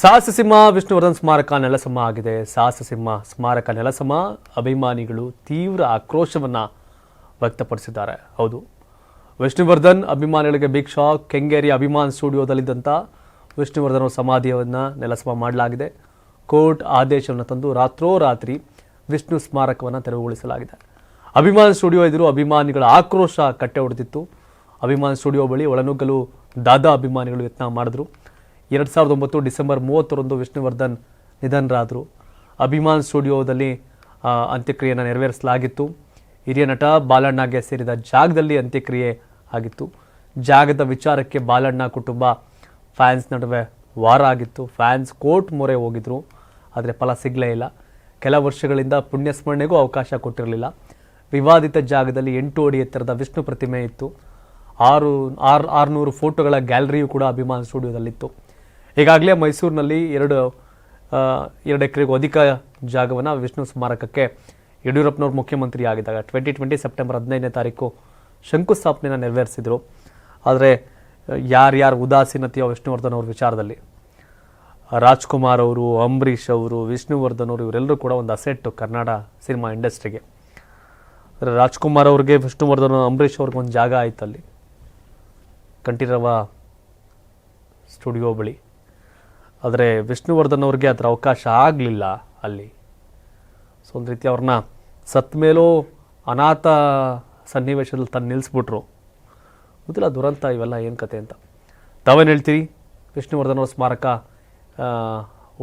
ಸಾಹಸಸಿಂಹ ವಿಷ್ಣುವರ್ಧನ್ ಸ್ಮಾರಕ ನೆಲಸಮ ಆಗಿದೆ. ಸಾಹಸಸಿಂಹ ಸ್ಮಾರಕ ನೆಲಸಮ ಅಭಿಮಾನಿಗಳು ತೀವ್ರ ಆಕ್ರೋಶವನ್ನು ವ್ಯಕ್ತಪಡಿಸಿದ್ದಾರೆ. ಹೌದು. ವಿಷ್ಣುವರ್ಧನ್ ಅಭಿಮಾನಿಗಳಿಗೆ ಬಿಗ್ ಶಾಕ್ ಕೆಂಗೇರಿ ಅಭಿಮಾನ್ ಸ್ಟುಡಿಯೋದಲ್ಲಿದ್ದಂಥ ವಿಷ್ಣುವರ್ಧನ್ ಸಮಾಧಿಯನ್ನ ನೆಲಸಮ ಮಾಡಲಾಗಿದೆ. ಕೋರ್ಟ್ ಆದೇಶವನ್ನು ತಂದು ರಾತ್ರೋರಾತ್ರಿ ವಿಷ್ಣು ಸ್ಮಾರಕವನ್ನು ತೆರವುಗೊಳಿಸಲಾಗಿದೆ. ಅಭಿಮಾನ್ ಸ್ಟುಡಿಯೋ ಎದುರು ಅಭಿಮಾನಿಗಳ ಆಕ್ರೋಶ ಕಟ್ಟೆ ಹೊಡೆದಿತ್ತು. ಅಭಿಮಾನ್ ಸ್ಟುಡಿಯೋ ಬಳಿ ಒಳನುಗ್ಗಲು ದಾದಾ ಅಭಿಮಾನಿಗಳು ಯತ್ನ ಮಾಡಿದ್ರು. ಎರಡು ಸಾವಿರದ ಒಂಬತ್ತು ಡಿಸೆಂಬರ್ ಮೂವತ್ತರಂದು ವಿಷ್ಣುವರ್ಧನ್ ನಿಧನರಾದರು. ಅಭಿಮಾನ್ ಸ್ಟುಡಿಯೋದಲ್ಲಿ ಅಂತ್ಯಕ್ರಿಯೆಯನ್ನು ನೆರವೇರಿಸಲಾಗಿತ್ತು. ಹಿರಿಯ ನಟ ಬಾಲಣ್ಣಗೆ ಸೇರಿದ ಜಾಗದಲ್ಲಿ ಅಂತ್ಯಕ್ರಿಯೆ ಆಗಿತ್ತು. ಜಾಗದ ವಿಚಾರಕ್ಕೆ ಬಾಲಣ್ಣ ಕುಟುಂಬ ಫ್ಯಾನ್ಸ್ ನಡುವೆ ವಾರ ಆಗಿತ್ತು. ಫ್ಯಾನ್ಸ್ ಕೋರ್ಟ್ ಮೊರೆ ಹೋಗಿದ್ರು, ಆದರೆ ಫಲ ಸಿಗಲೇ ಇಲ್ಲ. ಕೆಲ ವರ್ಷಗಳಿಂದ ಪುಣ್ಯಸ್ಮರಣೆಗೂ ಅವಕಾಶ ಕೊಟ್ಟಿರಲಿಲ್ಲ. ವಿವಾದಿತ ಜಾಗದಲ್ಲಿ ಎಂಟು ಅಡಿ ಎತ್ತರದ ವಿಷ್ಣು ಪ್ರತಿಮೆ ಇತ್ತು. ಆರು ಆರು, ಆರುನೂರು ಫೋಟೋಗಳ ಗ್ಯಾಲರಿಯೂ ಕೂಡ ಅಭಿಮಾನ್ ಸ್ಟುಡಿಯೋದಲ್ಲಿತ್ತು. ಈಗಾಗಲೇ ಮೈಸೂರಿನಲ್ಲಿ ಎರಡು ಎರಡು ಎಕರೆಗೂ ಅಧಿಕ ಜಾಗವನ್ನು ವಿಷ್ಣು ಸ್ಮಾರಕಕ್ಕೆ ಯಡಿಯೂರಪ್ಪನವ್ರ ಮುಖ್ಯಮಂತ್ರಿ ಆಗಿದ್ದಾಗ ಟ್ವೆಂಟಿ ಟ್ವೆಂಟಿ ಸೆಪ್ಟೆಂಬರ್ ಹದಿನೈದನೇ ತಾರೀಕು ಶಂಕುಸ್ಥಾಪನೆಯನ್ನು ನೆರವೇರಿಸಿದರು. ಆದರೆ ಯಾರ್ಯಾರು ಉದಾಸೀನತೆಯೋ ವಿಷ್ಣುವರ್ಧನ್ ಅವ್ರ ವಿಚಾರದಲ್ಲಿ, ರಾಜ್ಕುಮಾರ್ ಅವರು, ಅಂಬರೀಷ್ ಅವರು, ವಿಷ್ಣುವರ್ಧನ್ ಅವರು, ಇವರೆಲ್ಲರೂ ಕೂಡ ಒಂದು ಅಸೆಟ್ಟು ಕನ್ನಡ ಸಿನಿಮಾ ಇಂಡಸ್ಟ್ರಿಗೆ. ರಾಜ್ಕುಮಾರ್ ಅವ್ರಿಗೆ, ವಿಷ್ಣುವರ್ಧನ್, ಅಂಬರೀಷ್ ಅವ್ರಿಗೆ ಒಂದು ಜಾಗ ಆಯ್ತು ಅಲ್ಲಿ ಕಂಠೀರವ ಸ್ಟುಡಿಯೋ ಬಳಿ. ಆದರೆ ವಿಷ್ಣುವರ್ಧನ್ ಅವ್ರಿಗೆ ಅದರ ಅವಕಾಶ ಆಗಲಿಲ್ಲ ಅಲ್ಲಿ. ಸೊ ಒಂದು ರೀತಿ ಅವ್ರನ್ನ ಸತ್ತ ಮೇಲೂ ಅನಾಥ ಸನ್ನಿವೇಶದಲ್ಲಿ ತಂದು ನಿಲ್ಲಿಸ್ಬಿಟ್ರು ಗೊತ್ತಿಲ್ಲ, ದುರಂತ ಇವೆಲ್ಲ ಏನು ಕತೆ ಅಂತ. ತಾವೇನು ಹೇಳ್ತೀರಿ? ವಿಷ್ಣುವರ್ಧನ್ ಅವ್ರ ಸ್ಮಾರಕ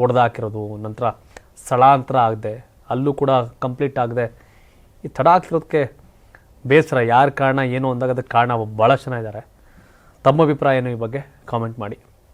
ಒಡೆದಾಕಿರೋದು ನಂತರ ಸ್ಥಳಾಂತರ ಆಗದೆ, ಅಲ್ಲೂ ಕೂಡ ಕಂಪ್ಲೀಟ್ ಆಗದೆ. ಈ ತಡ ಆಗ್ತಿರೋದಕ್ಕೆ ಬೇಸರ, ಯಾರ ಕಾರಣ, ಏನು ಅಂದಾಗ ಅದಕ್ಕೆ ಕಾರಣ ಭಾಳ ಜನ ಇದ್ದಾರೆ. ತಮ್ಮ ಅಭಿಪ್ರಾಯ ಏನು ಈ ಬಗ್ಗೆ? ಕಾಮೆಂಟ್ ಮಾಡಿ.